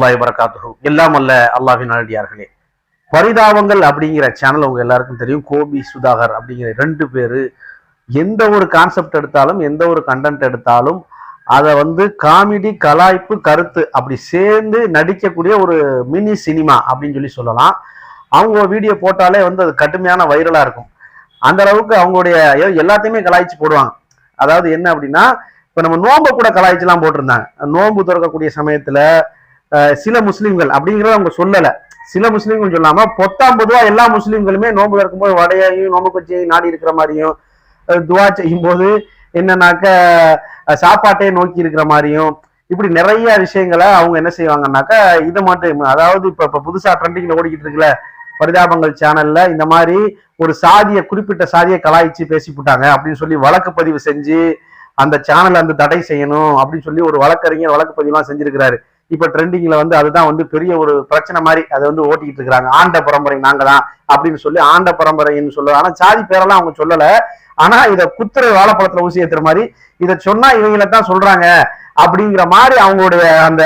வரமத்துல்லாய் வரகாத்துஹு எல்லாம் அல்ல அல்லாஹின் நல்லடியார்களே பரிதாபங்கள் அப்படிங்கிற சேனல் உங்க எல்லாருக்கும் தெரியும். கோபி சுதாகர் அப்படிங்கிற ரெண்டு பேரு எந்த ஒரு கான்செப்ட் எடுத்தாலும் எந்த ஒரு கண்டென்ட் எடுத்தாலும் அதை வந்து காமெடி கலாய்ப்பு கருத்து அப்படி சேர்ந்து நடிக்கக்கூடிய ஒரு மினி சினிமா அப்படின்னு சொல்லி சொல்லலாம். அவங்க வீடியோ போட்டாலே வந்து அது கடுமையான வைரலாக இருக்கும். அந்த அளவுக்கு அவங்களுடைய எல்லாத்தையுமே கலாய்ச்சி போடுவாங்க. அதாவது என்ன அப்படின்னா இப்போ நம்ம நோம்பை கூட கலாய்ச்சிலாம் போட்டிருந்தாங்க. நோன்பு திறக்கக்கூடிய சமயத்தில் சில முஸ்லீம்கள் அப்படிங்கிறத அவங்க சொல்லல. சில முஸ்லீம்கள் சொல்லாம பொத்தாம் பொதுவா எல்லா முஸ்லீம்களுமே நோன்பு இருக்கும்போது வடையையும் நோம்பு கட்சியையும் நாடி இருக்கிற மாதிரியும் துவா செய்யும் போது என்னன்னாக்க சாப்பாட்டையே நோக்கி இருக்கிற மாதிரியும் இப்படி நிறைய விஷயங்களை அவங்க என்ன செய்வாங்கன்னாக்கா இதை மட்டும் அதாவது இப்ப இப்ப புதுசா ட்ரெண்டிங்ல ஓடிக்கிட்டு இருக்குல்ல பரிதாபங்கள் சேனல்ல இந்த மாதிரி ஒரு சாதியை குறிப்பிட்ட சாதியை கலாய்ச்சி பேசி போட்டாங்க அப்படின்னு சொல்லி வழக்கு பதிவு செஞ்சு அந்த சேனலை அந்த தடை செய்யணும் அப்படின்னு சொல்லி ஒரு வழக்கறிஞர் வழக்கு பதிவுலாம் செஞ்சிருக்கிறாரு. இப்ப ட்ரெண்டிங்ல வந்து அதுதான் வந்து பெரிய ஒரு பிரச்சனை மாதிரி அதை வந்து ஓட்டிக்கிட்டு இருக்கிறாங்க. ஆண்ட பரம்பரை நாங்க தான் அப்படின்னு சொல்லி ஆண்ட பரம்பரைன்னு சொல்லுவாங்க ஆனா சாதி பேரெல்லாம் அவங்க சொல்லல. ஆனா இத குத்துற வாழைப்பழத்துல ஊசி ஏத்துற மாதிரி இதை சொன்னா இவங்கள தான் சொல்றாங்க அப்படிங்கிற மாதிரி அவங்களுடைய அந்த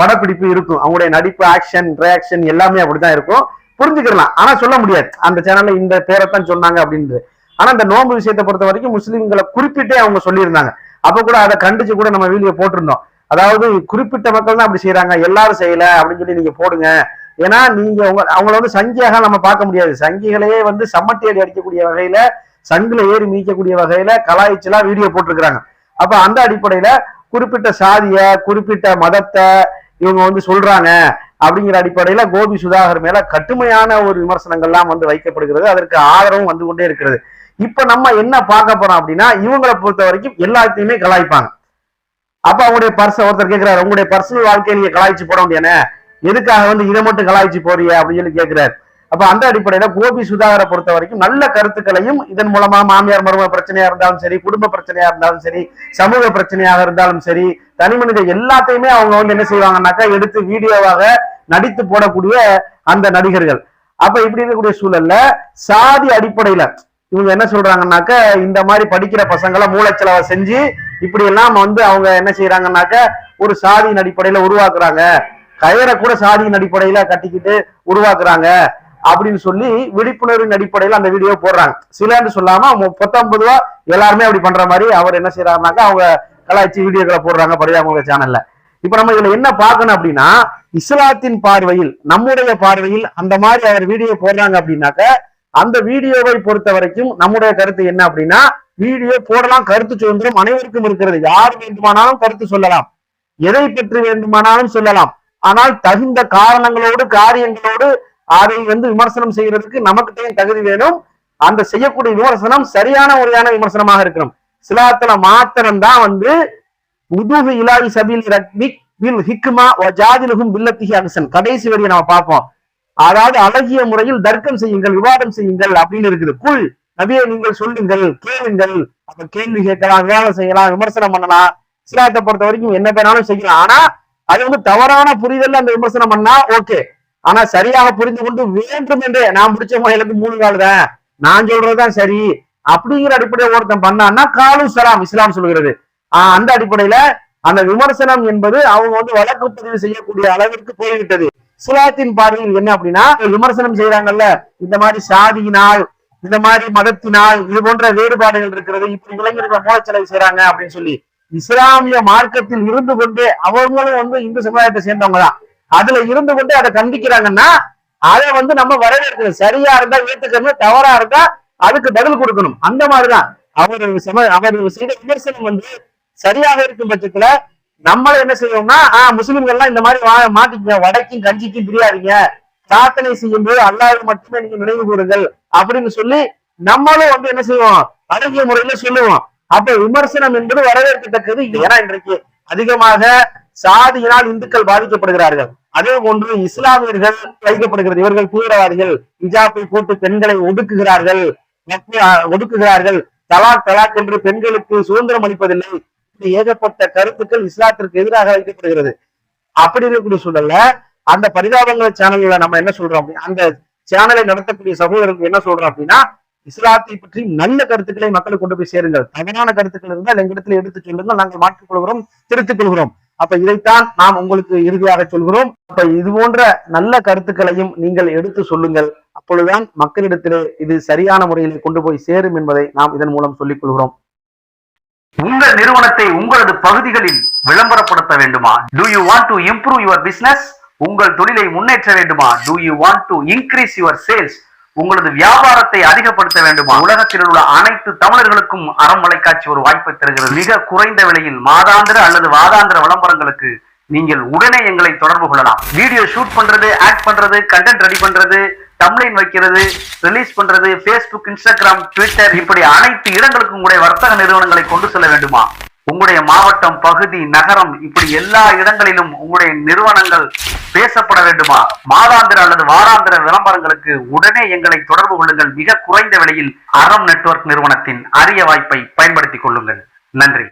படப்பிடிப்பு இருக்கும். அவங்களுடைய நடிப்பு ஆக்ஷன் ரியாக்ஷன் எல்லாமே அப்படிதான் இருக்கும். புரிஞ்சுக்கலாம் ஆனா சொல்ல முடியாது. அந்த சேனல்ல இந்த பேரைத்தான் சொன்னாங்க அப்படின்றது. ஆனா இந்த நோன்பு விஷயத்தை பொறுத்த வரைக்கும் முஸ்லிம்களை குறிப்பிட்டே அவங்க சொல்லியிருந்தாங்க. அப்ப கூட அதை கண்டிச்சு கூட நம்ம வீடியோ போட்டிருந்தோம். அதாவது குறிப்பிட்ட மக்கள் தான் அப்படி செய்யறாங்க எல்லாரும் செய்யல அப்படின்னு சொல்லி நீங்க போடுங்க. ஏன்னா நீங்க உங்க அவங்கள வந்து சங்கியாக நம்ம பார்க்க முடியாது. சங்கிகளையே வந்து சம்மட்டி அடி அடிக்கக்கூடிய வகையில சங்குல ஏறி மீக்கக்கூடிய வகையில கலாய்ச்சலா வீடியோ போட்டிருக்கிறாங்க. அப்ப அந்த அடிப்படையில குறிப்பிட்ட சாதிய குறிப்பிட்ட மதத்தை இவங்க வந்து சொல்றாங்க அப்படிங்கிற அடிப்படையில கோபி சுதாகர் மேல கடுமையான ஒரு விமர்சனங்கள்லாம் வந்து வைக்கப்படுகிறது. அதற்கு ஆதரவும் வந்து கொண்டே இருக்கிறது. இப்ப நம்ம என்ன பார்க்க போறோம் அப்படின்னா இவங்களை பொறுத்த வரைக்கும் எல்லாத்தையுமே கலாய்ப்பாங்க. அப்ப அவங்களுடைய பர்ஸ் ஒருத்தர் கேட்கிறாரு உங்களுடைய பர்சனல் வாழ்க்கையை நீங்க கலாய்ச்சி போட முடியானே எதுக்காக வந்து இதை மட்டும் கலாய்ச்சி போறீங்க அப்படின்னு சொல்லி கேட்கிறாரு அப்ப அந்த அடிப்படையில கோபி சுதாகரை பொறுத்த வரைக்கும் நல்ல கருத்துக்களையும் இதன் மூலமா மாமியார் மரும பிரச்சனையா இருந்தாலும் சரி குடும்ப பிரச்சனையா இருந்தாலும் சரி சமூக பிரச்சனையாக இருந்தாலும் சரி தனி மனித எல்லாத்தையுமே அவங்க வந்து என்ன செய்வாங்கன்னாக்கா எடுத்து வீடியோவாக நடித்து போடக்கூடிய அந்த நடிகர்கள். அப்ப இப்படி இருக்கக்கூடிய சூழல்ல சாதி அடிப்படையில இவங்க என்ன சொல்றாங்கன்னாக்க இந்த மாதிரி படிக்கிற பசங்களை மூளைச்சலவை செஞ்சு இப்படி எல்லாம் வந்து அவங்க என்ன செய்யறாங்கன்னாக்க ஒரு சாதியின் அடிப்படையில உருவாக்குறாங்க. கயரை கூட சாதியின் அடிப்படையில கட்டிக்கிட்டு உருவாக்குறாங்க. அப்படின்னு சொல்லி விழிப்புணர்வின் அடிப்படையில அந்த வீடியோ போடுறாங்க. சிலன்னு சொல்லாம பத்தொன்பது ரூபா எல்லாருமே அப்படி பண்ற மாதிரி அவர் என்ன செய்யறாருனாக்கா அவங்க கலாய்ச்சி வீடியோக்களை போடுறாங்க பரிதாபங்க சேனல்ல இப்ப நம்ம இதுல என்ன பார்க்கணும் அப்படின்னா இஸ்லாத்தின் பார்வையில் நம்முடைய பார்வையில் அந்த மாதிரி அவர் வீடியோ போடுறாங்க அப்படின்னாக்க அந்த வீடியோவை பொறுத்த வரைக்கும் நம்முடைய கருத்து என்ன அப்படின்னா வீடியோ போடலாம் கருத்து சுதந்திரம் அனைவருக்கும் இருக்கிறது. யார் வேண்டுமானாலும் கருத்து சொல்லலாம். எதை பெற்று வேண்டுமானாலும் சொல்லலாம். ஆனால் தகுந்த காரணங்களோடு காரியங்களோடு அதை வந்து விமர்சனம் செய்யறதுக்கு நமக்கிட்டையும் தகுதி வேணும். அந்த செய்யக்கூடிய விமர்சனம் சரியான முறையான விமர்சனமாக இருக்கணும். சிலாத்துல மாத்திரம் தான் வந்து உதுகு இலாவி சபில் ரக்பிக் பில் ஹிக்மா ஜாதிலுகும் பில்லத்திஹி அகசன் கடைசி வரியை நம்ம பார்ப்போம். அதாவது அழகிய முறையில் தர்க்கம் செய்யுங்கள் விவாதம் செய்யுங்கள் அப்படின்னு இருக்குது. குல் நபியை நீங்கள் சொல்லுங்கள் கேளுங்கள். அப்ப கேள்வி கேட்கலாம் வேலை செய்யலாம் விமர்சனம் பண்ணலாம். இஸ்லாத்தை பொறுத்த வரைக்கும் என்ன வேணாலும் செய்யலாம். ஆனா அது வந்து தவறான புரிதல்ல அந்த விமர்சனம் பண்ணா ஓகே. ஆனா சரியாக புரிந்து கொண்டு வேண்டும் என்று நான் பிடிச்ச முறையிலுக்கு மூணு கால் தான். நான் சொல்றதுதான் சரி. அப்படிங்கிற அடிப்படையில் ஒருத்தன் பண்ணான்னா காலும் சலாம் இஸ்லாம் சொல்கிறது. ஆஹ் அந்த அடிப்படையில அந்த விமர்சனம் என்பது அவங்க வந்து வழக்கு பதிவு செய்யக்கூடிய அளவிற்கு போய்விட்டது. சிலாத்தின் பார்வையில் என்ன அப்படின்னா விமர்சனம் செய்யறாங்கல்ல இந்த மாதிரி சாதியினால் இந்த மாதிரி மதத்தினால் இது போன்ற வேறுபாடுகள் இருக்கிறது இப்படி இளைஞர்கள் மூலச்செலவு செய்யறாங்க அப்படின்னு சொல்லி இஸ்லாமிய மார்க்கத்தில் இருந்து கொண்டே அவங்களும் வந்து இந்து சமுதாயத்தை சேர்ந்தவங்க தான். அதுல இருந்து கொண்டே அதை கண்டிக்கிறாங்கன்னா அதை வந்து நம்ம வரவேற்கணும். சரியா இருந்தா ஏத்துக்கணும் தவறா இருந்தா அதுக்கு பதில் கொடுக்கணும். அந்த மாதிரிதான். அவர் சம அவர் செய்த விமர்சனம் வந்து சரியாக இருக்கும் பட்சத்துல நம்மள என்ன செய்வோம்னா ஆஹ் முஸ்லிம்கள்லாம் இந்த மாதிரி வா- வடக்கும் கஞ்சிக்கும் தெரியாதீங்க பிரார்த்தனை செய்யும் போது அல்லாஹ் மட்டுமே நீங்க நினைவு கூறுங்கள் அப்படின்னு சொல்லி நம்மளும் வந்து என்ன செய்வோம்? அழகிய முறையில சொல்லுவோம். அப்ப விமர்சனம் என்பது வரவேற்கத்தக்கது. ஏன்னா இன்றைக்கு அதிகமாக சாதியினால் இந்துக்கள் பாதிக்கப்படுகிறார்கள். அதே போன்று இஸ்லாமியர்கள் வைக்கப்படுகிறது இவர்கள் தீவிரவாதிகள் இஜாப்பை போட்டு பெண்களை ஒடுக்குகிறார்கள். ஒடுக்குகிறார்கள். தலாக் தலாக் என்று பெண்களுக்கு சுதந்திரம் அளிப்பதில்லை. ஏகப்பட்ட கருத்துக்கள் இஸ்லாத்திற்கு எதிராக வைக்கப்படுகிறது. அப்படி இருக்கக்கூடிய சூழல்ல அந்த பரிதாபங்கள் சேனல்ல நம்ம என்ன சொல்றோம் அப்படின்னா அந்த சேனலை நடத்தக்கூடிய சகோதரருக்கு என்ன சொல்றோம் அப்படின்னா இஸ்லாத்தை பற்றி நல்ல கருத்துக்களை மக்களுக்கு கொண்டு போய் சேருங்கள். தவறான கருத்துக்கள் இருந்தால் எங்களிடத்தில் எடுத்து சொல்லுங்கள். நாங்கள் மாற்றிக் கொள்கிறோம் திருத்திக் கொள்கிறோம். அப்ப இதைத்தான் நாம் உங்களுக்கு இறுதியாக சொல்கிறோம். அப்ப இது போன்ற நல்ல கருத்துக்களையும் நீங்கள் எடுத்து சொல்லுங்கள். அப்பொழுதுதான் மக்களிடத்திலே இது சரியான முறையில் கொண்டு போய் சேரும் என்பதை நாம் இதன் மூலம் சொல்லிக் கொள்கிறோம். உங்கள் நிறுவனத்தை உங்களது பகுதிகளில் விளம்பரப்படுத்த வேண்டுமா? Do you want to improve your business உங்கள் தொழிலை முன்னேற்ற வேண்டுமா? Do you want to increase your sales உங்களது வியாபாரத்தை அதிகப்படுத்த வேண்டுமா? உலகத்தில் உள்ள அனைத்து தமிழர்களுக்கும் அறம் வலைக்காட்சி ஒரு வாய்ப்பை தருகிறது. மிக குறைந்த விலையில் மாதாந்திர அல்லது வாதாந்திர விளம்பரங்களுக்கு நீங்கள் உடனே எங்களை தொடர்பு கொள்ளலாம். வீடியோ ஷூட் பண்றது ஆக்ட் பண்றது கண்டென்ட் ரெடி பண்றது தம்ளைன் வைக்கிறது ரிலீஸ் பண்றது ஃபேஸ்புக் இன்ஸ்டாகிராம் ட்விட்டர் இப்படி அனைத்து இடங்களுக்கும் உடைய வர்த்தக நிறுவனங்களை கொண்டு செல்ல வேண்டுமா? உங்களுடைய மாவட்டம் பகுதி நகரம் இப்படி எல்லா இடங்களிலும் உங்களுடைய நிறுவனங்கள் பேசப்பட வேண்டுமா? மாதாந்திர அல்லது வாராந்திர விளம்பரங்களுக்கு உடனே எங்களை தொடர்பு கொள்ளுங்கள். மிக குறைந்த விலையில் அறம் நெட்வொர்க் நிறுவனத்தின் அரிய வாய்ப்பை பயன்படுத்திக் கொள்ளுங்கள். நன்றி.